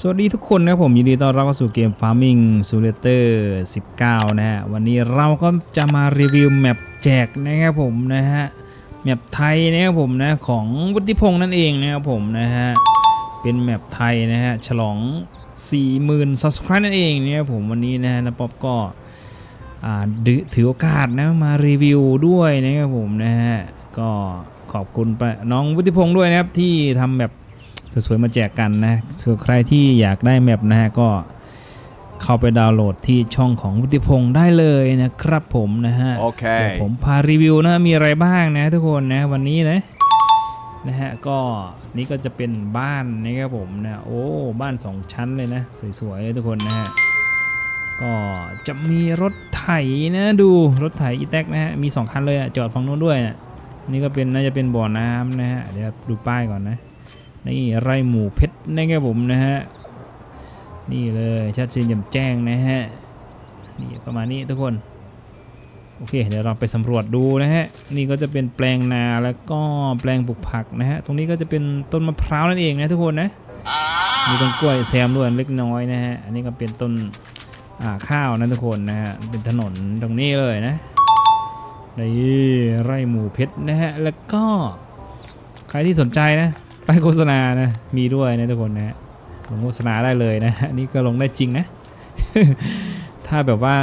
สวัสดีทุกคนนะครับผมยินดีต้อนรับเข้าสู่เกม Farming Simulator 19 นะฮะ วันนี้เราก็จะมารีวิวแมปแจกนะครับผมนะฮะ แมปไทยนะครับผมนะของวุฒิพงษ์นั่นเองนะครับผมนะฮะ เป็นแมปไทยนะฮะ ฉลอง 40,000 subscribe นั่นเองนะครับผมวันนี้นะฮะนะป๊อปก็อ่าดืถือโอกาสนะมารีวิวด้วยนะครับผมนะฮะ ก็ขอบคุณไปน้องวุฒิพงษ์ด้วยนะครับที่ทำแบบ สวยๆมาแจกกันนะส่วนใครที่อยากได้แมปนะฮะก็เข้าไปดาวน์โหลดที่ช่องของวุฒิพงษ์ได้เลยนะครับผมนะฮะโอเคเดี๋ยวผมพารีวิวนะมีอะไรบ้างนะทุกคนนะวันนี้นะนะฮะก็นี่ก็จะเป็นบ้านนะครับผมนะโอ้บ้านสองชั้นเลยนะสวยๆเลยทุกคนนะฮะก็จะมีรถไถนะดูรถไถอีแท็กนะฮะมีสองคันเลยอะจอดฝั่งนู้นด้วยอะนี่ก็เป็นน่าจะเป็นบ่อน้ำนะฮะเดี๋ยวดูป้ายก่อนนะ นี่ไร่หมูเพชรนะครับผมนะฮะนี่เลยชัดเจนแจ่มแจ้งนะฮะนี่ประมาณนี้ทุกคนโอเคเดี๋ยวเราไปสำรวจดูนะฮะนี่ก็จะเป็นแปลงนาแล้วก็แปลงปลูกผักนะฮะตรงนี้ก็จะเป็นต้นมะพร้าวนั่นเองนะทุกคนนะมีต้นกล้วยแซมด้วยเล็กน้อยนะฮะอันนี้ก็เป็นต้นข้าวนะทุกคนนะฮะเป็นถนนตรงนี้เลยนะนี่ไร่หมูเพชรนะฮะแล้วก็ใครที่สนใจนะ ป้ายโฆษณานะมีด้วยนะทุกคนนะฮะลงโฆษณาได้เลยนะฮะนี่ก็ลงได้จริงนะ ถ้าแบบว่า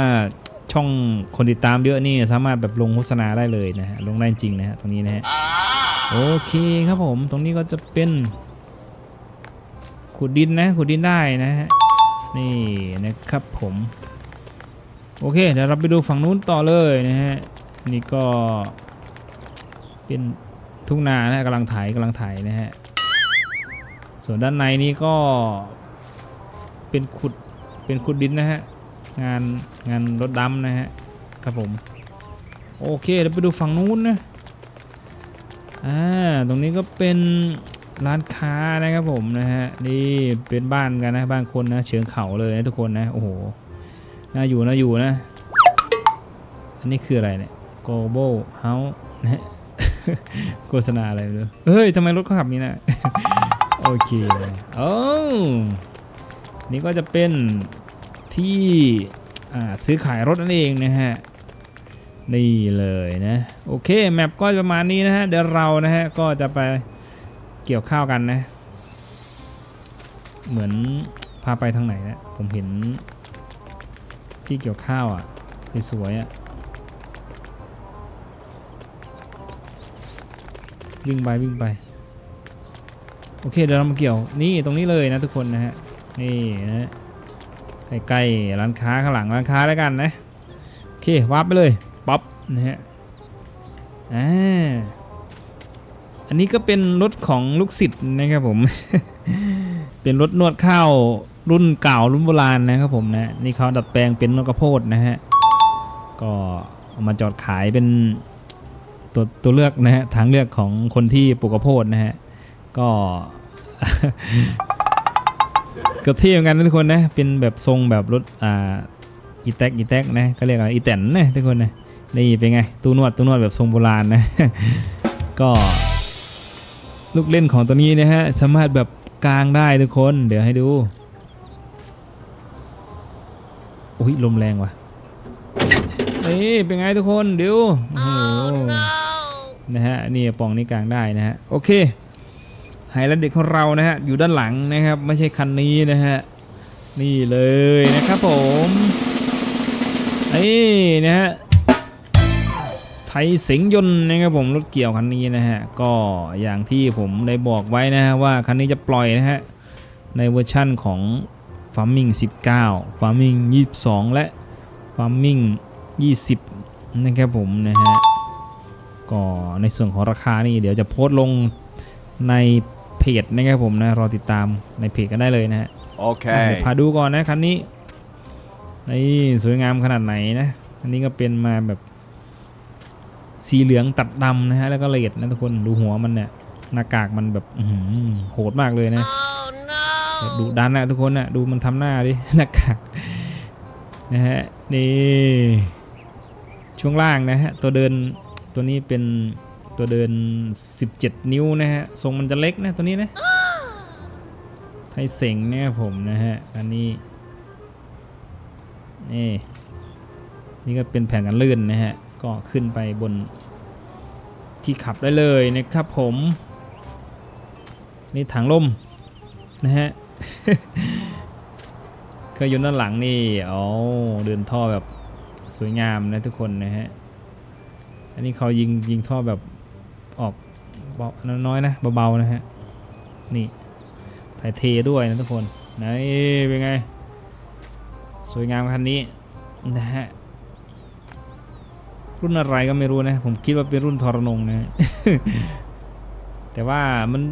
ช่องคนติดตามเยอะนี่สามารถแบบลงโฆษณาได้เลยนะฮะลงได้จริงนะฮะตรงนี้นะฮะโอเคครับผมตรงนี้ก็จะเป็นขุดดินนะขุดดินได้นะฮะนี่นะครับผมโอเคเดี๋ยวเราไปดูฝั่งนู้นต่อเลยนะฮะนี่ก็เป็นทุ่งนานะกำลังไถกำลังไถนะฮะ ส่วนด้านในนี้ก็เป็นขุดเป็นขุดดินนะฮะ งานงานรถดำนะฮะครับผมโอเคเดี๋ยวไปดูฝั่งนู้นนะอ่าตรงนี้ก็เป็นร้านค้านะครับผมนะฮะนี่เป็นบ้านกันนะบ้านคนนะเชิงเขาเลยนะทุกคนนะโอ้โหน่าอยู่น่าอยู่นะ อันนี้คืออะไรเนี่ย Global House นะฮะโฆษณาอะไรไม่รู้เฮ้ยทำไมรถเขาขับนี้นะ โอเคโอ้นี่ก็จะเป็นที่ซื้อขายรถนั่นเองนะฮะ นี่เลยนะ โอเค แมปก็ประมาณนี้นะฮะ เดี๋ยวเรานะฮะ ก็จะไปเกี่ยวข้าวกันนะ เหมือนพาไปทางไหนนะผมเห็นที่เกี่ยวข้าวอะสวยอะ วิ่งไปวิ่งไป โอเคเดี๋ยวเรามาเกี่ยวนี่ตรงนี้เลยนะทุกคนนะฮะนี่นะใกล้ๆร้านค้าข้างหลังร้านค้าแล้วกันนะโอเควาร์ปไปเลยป๊อปนะฮะอ่าอันนี้ก็เป็นรถของลูกศิษย์นะครับผม เป็นรถนวดข้าวรุ่นเก่ารุ่นโบราณนะครับผมนะนี่เขาดัดแปลงเป็นนวดกระโพดนะฮะก็เอามาจอดขายเป็นตัวตัวเลือกนะฮะทางเลือกของคนที่ปลูกข้าวโพดนะฮะก็ ก็เท่เหมือนกันนะทุกคนนะ เป็นแบบทรงแบบรถอ่าอีแท็กอีแท็กนะก็เรียกอะไรอีแตนนะทุกคนนะนี่เป็นไงตู้นวดตู้นวดแบบทรงโบราณนะ ก็ลูกเล่นของตัวนี้นะฮะสามารถแบบกลางได้ทุกคน เดี๋ยวให้ดูอุ้ยลมแรงว่ะนี่เป็นไงทุกคนเดี๋ยวโอ้โหนะฮะนี่ปล่องนี้กลางได้นะฮะโอเค ไฮไลท์เด็กของเรานะฮะอยู่ด้านหลังนะครับไม่ใช่คันนี้นะฮะนี่เลยนะครับผมนี่นะฮะไทยเสงยนต์นะครับผมรถเกี่ยวคันนี้นะฮะก็อย่างที่ผมได้บอกไว้นะฮะว่าคันนี้จะปล่อยนะฮะในเวอร์ชั่นของ Farming 19 Farming 22 และ Farming 20 นะครับผมนะฮะก็ในส่วนของราคานี่เดี๋ยวจะโพสต์ลงใน เพจนะครับผมนะรอติดตามในเพจกันได้เลยนะฮะโอเคอะเดี๋ยวพาดูก่อนนะคันนี้นี่สวยงามขนาดไหนนะอันนี้ก็เป็นมาแบบ สีเหลืองตัดดำนะฮะแล้วก็ละเอียดนะทุกคนดูหัวมันเนี่ยหน้ากากมันแบบอื้อหือโหดมากเลยนะแบบดุดันนะทุกคนนะดูมันทำหน้าดิหน้ากากนะฮะนี่ช่วงล่างนะฮะตัวเดินตัวนี้เป็น ตัวเดิน 17 นิ้วนะฮะ ทรงมันจะเล็กนะตัวนี้นะ ไทยเสงเนี่ยผมนะฮะ อันนี้ นี่ นี่ก็เป็นแผนกันลื่นนะฮะ ก็ขึ้นไปบนที่ขับได้เลยนะครับผม นี่ถังลมนะฮะเคยยนต์ด้านหลังนี่อ๋อเดินท่อแบบสวยงามนะทุกคนนะฮะ อันนี้เขายิงยิงท่อแบบ ออกเบาน้อยๆนะเบาๆนะฮะนี่ถ่ายเทด้วยนะทุกคนนะนี่เป็นไง สวยงามคันนี้นะฮะรุ่นอะไรก็ไม่รู้นะ ผมคิดว่าเป็นรุ่นทรนงนะ แต่ว่ามัน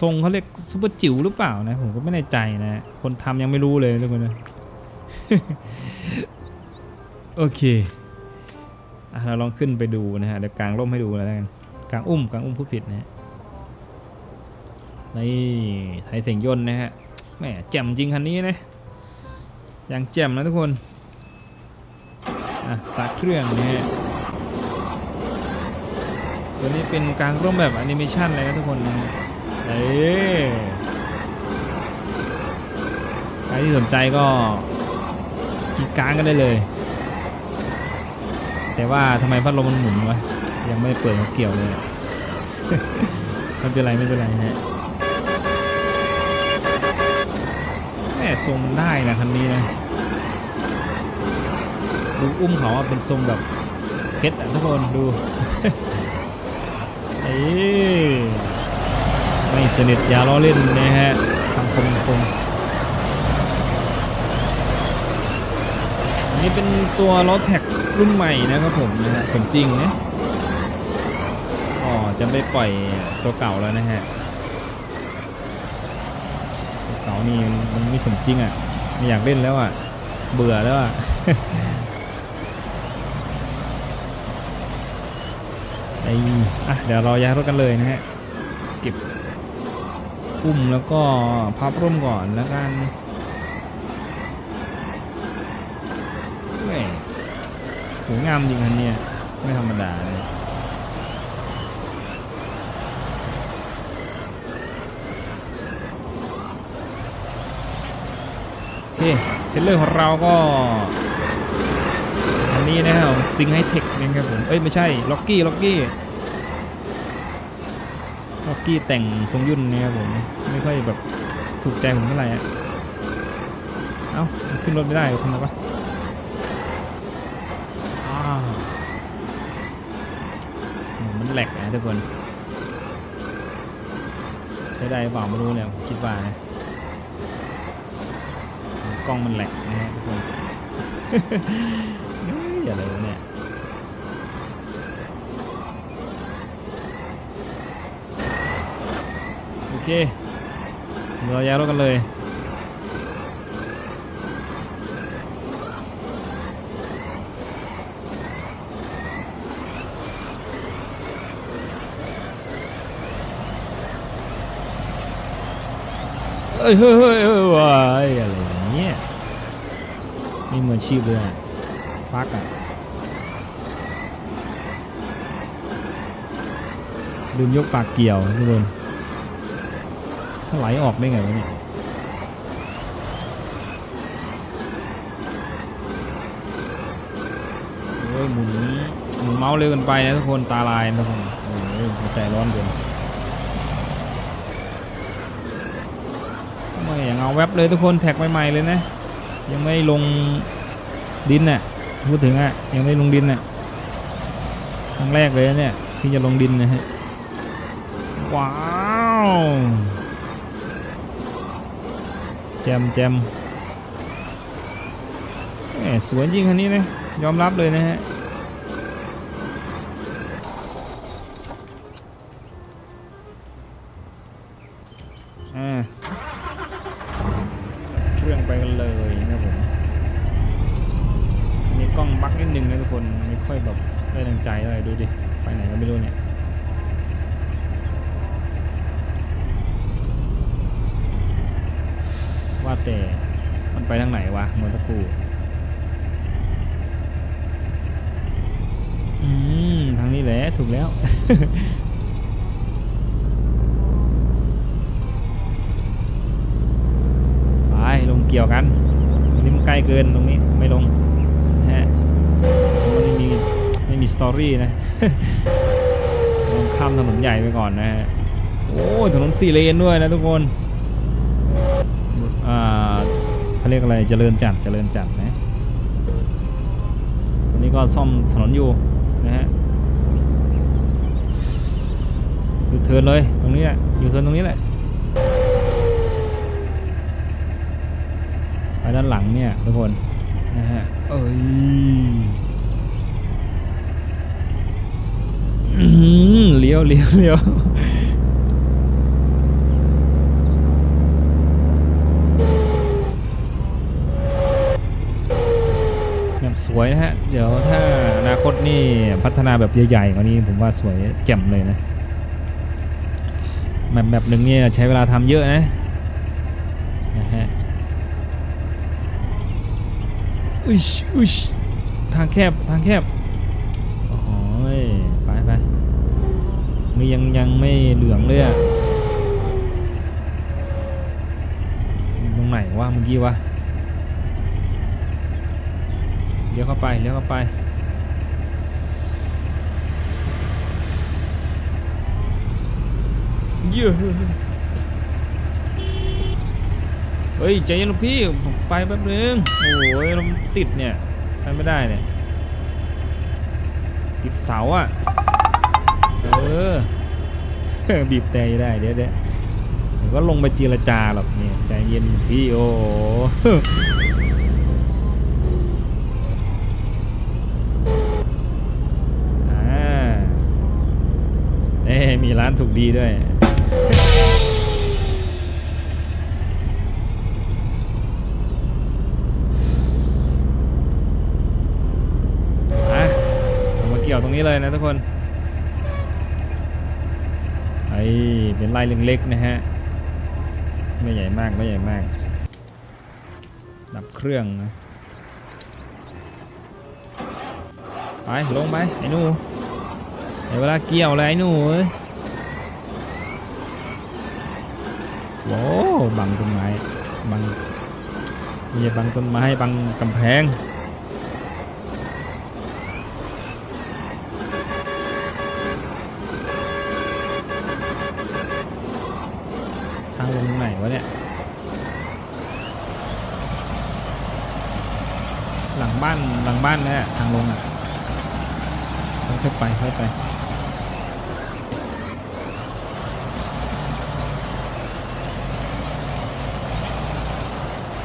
ทรงเขาเรียกซุปเปอร์จิ๋วหรือเปล่านะ ผมก็ไม่แน่ใจนะ คนทำยังไม่รู้เลยทุกคนนะ โอเค เราลองขึ้นไปดูนะฮะเดี๋ยวกางร่มให้ดูแล้วกันกางอุ้มกางอุ้มพูดผิดนะฮะนี่ไทยเสียงยนต์นะฮะแหมแจ่มจริงคันนี้นะอย่างแจ่มนะทุกคนอะสตาร์ทเครื่องนะฮะตัวนี้เป็นกางร่มแบบแอนิเมชันเลยนะทุกคนนะเอ้ใครที่สนใจก็กีดกางกันได้เลย แต่ว่าทำไมพัดลมมันหมุนวะยังไม่เปิดหัวเกี่ยวเลยไม่เป็นไรไม่เป็นไรนะฮะแม่ทรงได้นะคันนี้นะดูอุ้มเขาเป็นทรงแบบเพชรอะทุกคนดูเอ้ไม่สนิทอย่าล้อเล่นนะฮะคำคมคม นี้เป็นตัวล้อแท็กรุ่นใหม่นะครับผมนะฮะสมจริงนะอ๋อจะไม่ปล่อยตัวเก่าแล้วนะฮะตัวเก่านี่มันไม่สมจริงอะไม่อยากเล่นแล้วอะเบื่อแล้วอะไอ้อะเดี๋ยวเราย้ายรถกันเลยนะฮะเก็บอุ้มแล้วก็พับร่มก่อนแล้วกันแหม่ส วยงามจริงอันเนี่ยไม่ธรรมดาเลยโอเคเทรลเลอร์ของเราก็ อันนี้นะครับซิงไฮเทคนะครับผม เอ้ย ไม่ใช่ ล็อกกี้ล็อกกี้ล็อกกี้แต่งทรงยุ่นนะครับผม ไม่ค่อยแบบถูกใจผมเท่าไหร่อะเอ้า ขึ้นรถไม่ได้ทำไมวะอ้าวโอ้มันแหลกนะ ทุกคน ใช้ได้เปล่าไม่รู้เนี่ยคิดว่านะกล้องมันแหลกนะฮะทุกคนเฮ้ยอะไรวะเนี่ยโอเคเดี๋ยวเราย้ายรถกันเลย เอ้ยเฮ้ยเฮ้ยเฮ้ยว้อะไรอย่างเงี้ยนี่มือนชีพเลยอะปักอะลืมยกปากเกี่ยวทุกคนถ้าไหลออกได้ไงวะเนี่ยโอ้ยหมุนหมุนเมาส์เร็วเกินไปนะทุกคนตาลายนะทุกคนโอ้ยใจร้อนเกิน ไม่อางเอาแว็บเลยทุกคนแท็กใหม่ๆเลยนะ ยังไม่ลงดินน่ะพูดถึงอะยังไม่ลงดินน่ะครั้งแรกเลยนะเนี่ยที่จะลงดินนะฮะว้าวแจมแจมแหมสวยจริงคันนี้นะยอมรับเลยนะฮะ ไปทางไหนวะเมื่อสักครู่อืมทางนี้แหละถูกแล้ว ไปลงเกี่ยวกันตรงนี้มันใกล้เกินตรงนี้ไม่ลงนะฮะไม่มีไม่มีสตอรี่นะลงข้ามถนนใหญ่ไปก่อนนะฮะโอ้ถนนสี่เลนด้วยนะทุกคนอ่า เขาเรียกอะไรเจริญจัดเจริญจัดนะตอนนี้ก็ซ่อมถนนอยู่นะฮะยูเทิร์นเลยตรงนี้แหละยูเทิร์นตรงนี้แหละไปด้านหลังเนี่ยทุกคนนะฮะเอ้ยอื้อหือเลี้ยวเลี้ยวเลี้ยวแบบ สวยนะฮะ เดี๋ยวถ้าอนาคตนี่พัฒนาแบบใหญ่ๆกว่านี้ผมว่าสวยแจ่มเลยนะแบบแบบหนึ่งเนี่ยใช้เวลาทำเยอะนะนะฮะอุ้ยอุ้ยทางแคบทางแคบโอ้โหยไปไปมือยังยังไม่เหลืองเลยอะตรงไหนวะเมื่อกี้วะ เลี้ยวเข้าไปเลี้ยวเข้าไปเยอะเฮ้ยใจเย็นลูกพี่ผมไปแป๊บนึงโอ้ยเราติดเนี่ยไปไม่ได้เนี่ยติดเสาอะเออบีบแต่ได้เดี๋ยวเดี๋ยวเดี๋ยวก็ลงไปเจรจาหรอกเนี่ยใจเย็นพี่โอ้าเอ้มีร้านถูกดีด้วย อะเรามาเกี่ยวตรงนี้เลยนะทุกคนไอ้เป็นไร่เล็กๆนะฮะ ไม่ใหญ่มาก ไม่ใหญ่มาก ดับเครื่องนะไป ลงไป ไอ้หนูในเวลาเกี่ยวเลยไอ้หนูเอ้ย โว้บังต้นไม้บังม่ใช่บังต้นไม้บังกำแพงทางลงไหนวะเนี่ย หลังบ้านหลังบ้านเนี่ยทางลงอะค่อยไปค่อยไป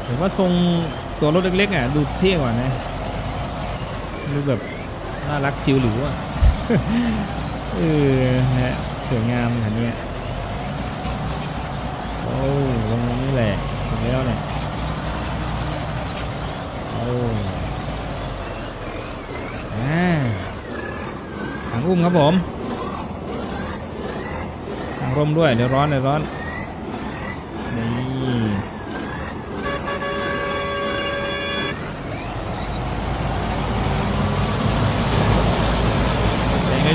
ผมว่าทรงตัวรถเล็กๆอะดูเท่กว่านะดูแบบน่ารักจิ๋วหรูอะเออฮะสวยงามขนาดนี้โอ้ลงนี้แหละถึงแล้วเนี่ยโอ้อ่างอุ้มครับผมทางร่มด้วยเดี๋ยวร้อนเดี๋ยวร้อน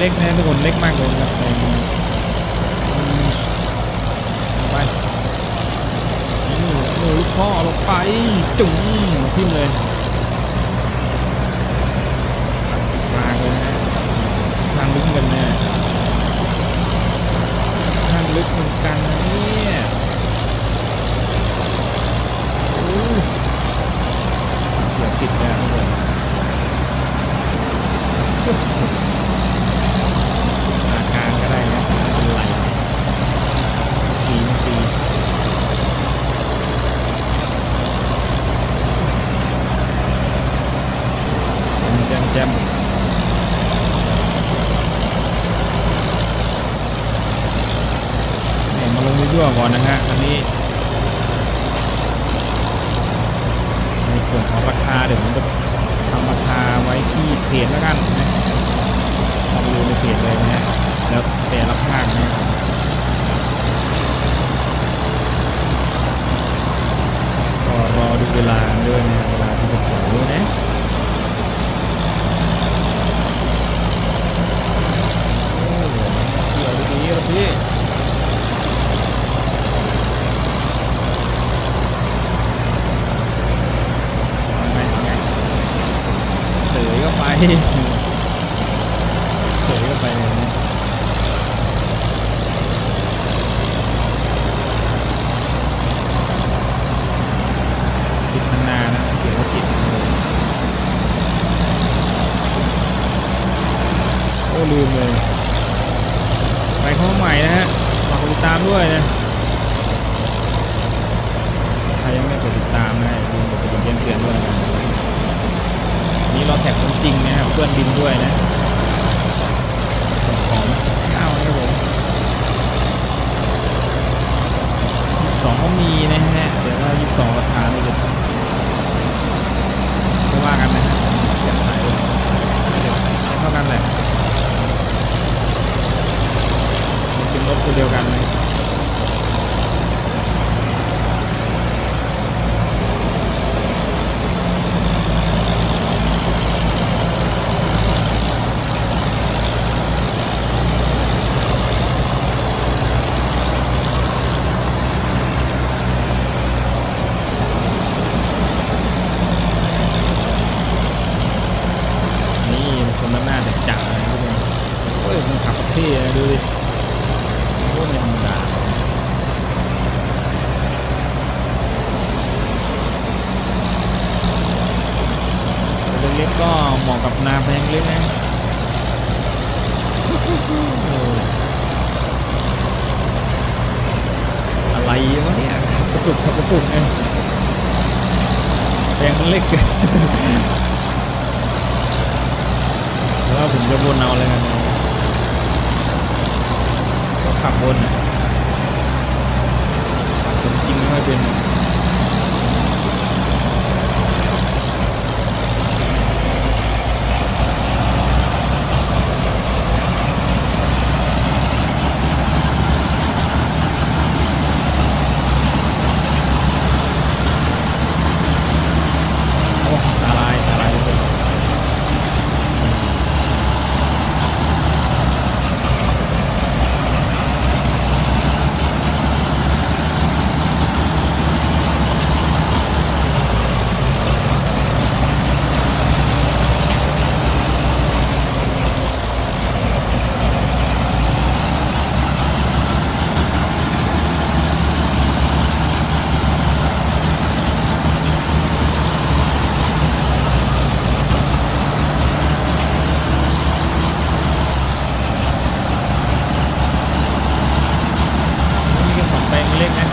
เล็กๆนะทุกคนเล็กมากเลยครับแรงอืมไปหนูหนูพ่อลงไปจุ๋งทิ่มเลยมาเลยนะทางลึกเหมือนกันแน่ทางลึกเหมือนกันนะเนี่ยโอ้เดี๋ยวติดแล้วเลยอาการก็ได้นะเป็นไหล สีแจมแจมนี่มาลงยั่วก่อนนะฮะอันนี้ ในส่วนของราคาเดี๋ยวผมจะทำราคาไว้ที่เพจแล้วกันนะลองดูในเพจเลยนะฮะแล้วแต่ละภาคนะครับ รอดูเวลาด้วยนะเวลาที่จะถึงด้วยนะเดี๋ยวนี้เราพี่เสยก็ไป เล็กๆก็เหมาะกับนาแพงเล็กนะโอ้ยอะไรวะเนี่ยกระปุกขับกระปุกเนี่ยแพงมันเล็กเกินแล้วผมจะวนเอาเลยกันก็ขับวนอะผมจริงไม่ค่อยเป็น โอ้อะไรอะไรทุกคนมีแค่สองแปลงเล็กนะ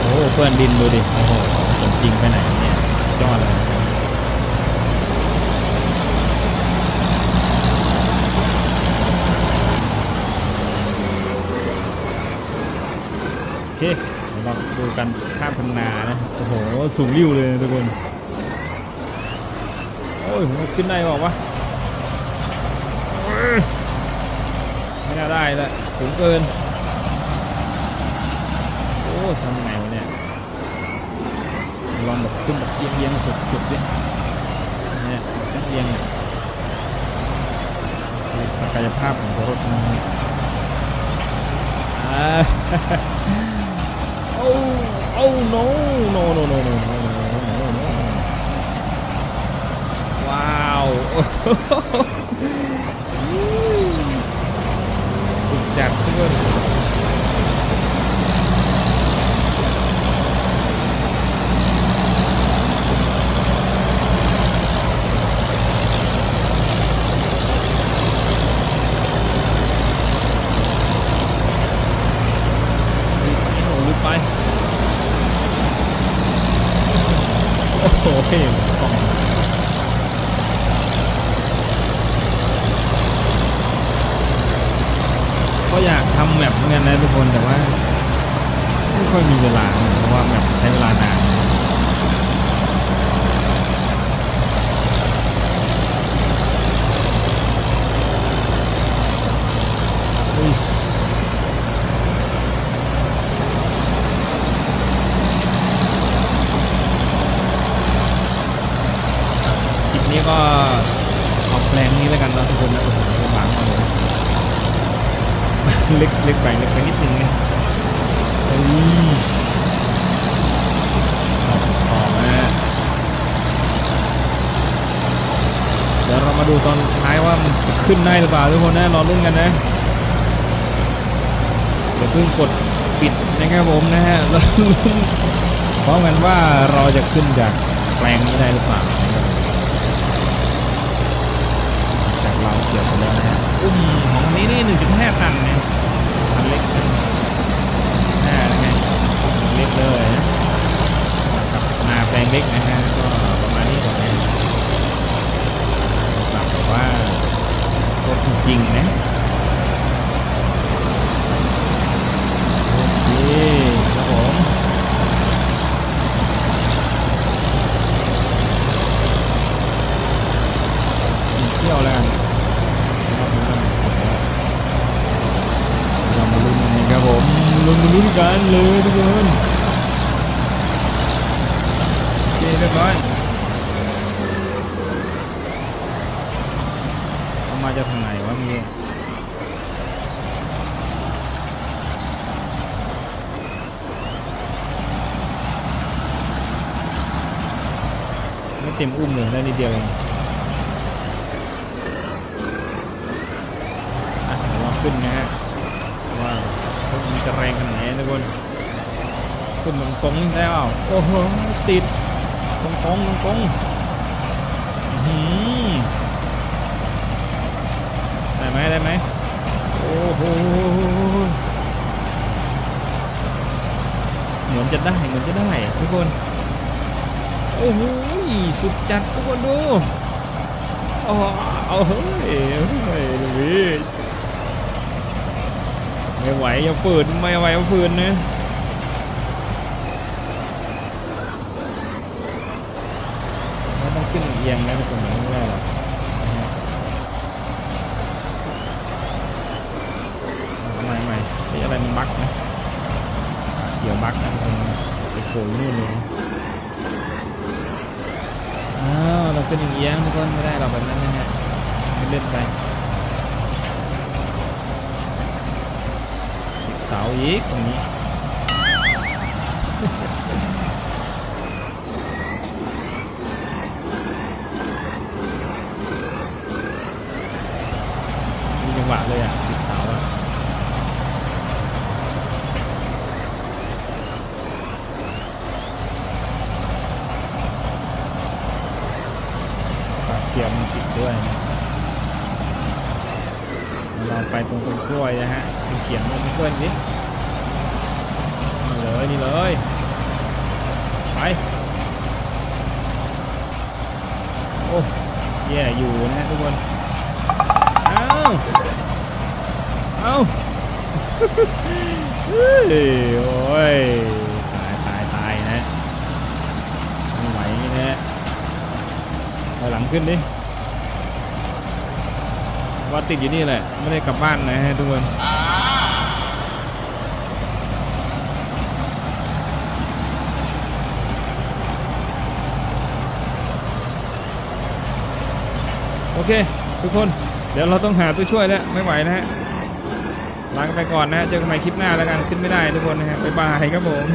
โอ้เพื่อน ดินดูดิ โอ้โหสมจริงไปไหนเนี่ยยอดเลยโอเคเดี๋ยวเราดูกันข้ามพันนานะ โอ้โห สูงริ้วเลยทุกคน โอ้ยผมขึ้นได้บอกว่าไม่น่าได้ละสูงเกิน โอ้ทำไงวะเนี่ย ลองแบบขึ้นแบบเอียงๆสุดๆดิเนี่ยเอียงเนี่ยดูศักยภาพของรถนะฮะอ่า oh oh no no no no no no no no no no ว้าวสุดจัดทุกคนรีบไปหนูรีบไป โอเคกล่องก็อยากทำแมปเหมือนกันนะทุกคนแต่ว่า ไม่ค่อยมีเวลาเพราะว่าแมปใช้เวลานานอุ้ย แล้วกันนะทุกคนนะโอ้โหบางมากเลยเล็กเล็กไปเล็กไปนิดนึงนะเฮ้ยออกออกนะเดี๋ยวเรามาดูตอนท้ายว่ามันขึ้นได้หรือเปล่าทุกคนนะรอรุ่นกันนะเดี๋ยวเพิ่งกดปิดนะครับผมนะฮะแล้วลุ้นพร้อมกันว่าเราจะขึ้นจากแปลงนี้ได้หรือเปล่านะครับจาก เราเกี่ยวกันแล้วนะฮะอุ้มของอันนี้นี่1.5ตันนะอันเล็กนะหน้านะฮะเล็กเลยนะกับหน้าแปลงเล็กนะฮะก็ประมาณนี้ก่อนนะแบบว่ารถจริงนะโอเคครับผมมีเที่ยวแล้วกันรอบนี้ก็มีของแล้ว เรามาลุ้นกันนะครับผมลุ้นมาลุ้นกันเลยทุกคนโอเคเรียบร้อยเอามาจากทางไหนวะมีไม่เต็มอุ้มเลยได้นิดเดียวเองอะเดี๋ยวลองขึ้นนะฮะว่ามันจะแรงขนาดไหนทุกคนขึ้นตรงตรงแล้ว โอ้โห ติดตรงตรงตรงๆอื้อหือได้ไหมได้ไหมโอ้โหเหมือนจะได้เหมือนจะได้ทุกคน โอ้โห สุดจัดทุกคนดูโอ้เอาเฮ้ยเฮ้ยดูดิไม่ไหวอย่าฝืนไม่ไหวอย่าฝืนนะไม่ต้องขึ้นเอียงนะทุกคนไม่ได้หรอกนะฮะเอาใหม่ใหม่ไอ้อะไรมันบั๊กนะเกี่ยวบั๊กนะไปโผล่อยู่นู่นเลย อ้าวเราเป็นเอียงทุกคนไม่ได้เราแบบนั้นนะฮะเล่นไปเสาอีกตรงนี้ มีจังหวะเลยอะ ติดเสาอะ ปากเกียร์มันติดด้วยนะเราไป รวยนะฮะเขียนตรงต้นกล้วยนิดนี่เลยนี่เลยไปโอ้แย่อยู่นะฮะทุกคนเอาเอาเฮ้ยโอ้ยตายตายตายนะไม่ไหวนี่นะถอยหลังขึ้นดิ ว่าติดอยู่นี่แหละ ไม่ได้กลับบ้านนะฮะทุกคนโอเค ทุกคนเดี๋ยวเราต้องหาตัวช่วยแล้วไม่ไหวนะฮะลากันไปก่อนนะฮะเจอกันใหม่คลิปหน้าแล้วกันขึ้นไม่ได้ทุกคนนะฮะบ๊ายบายครับผม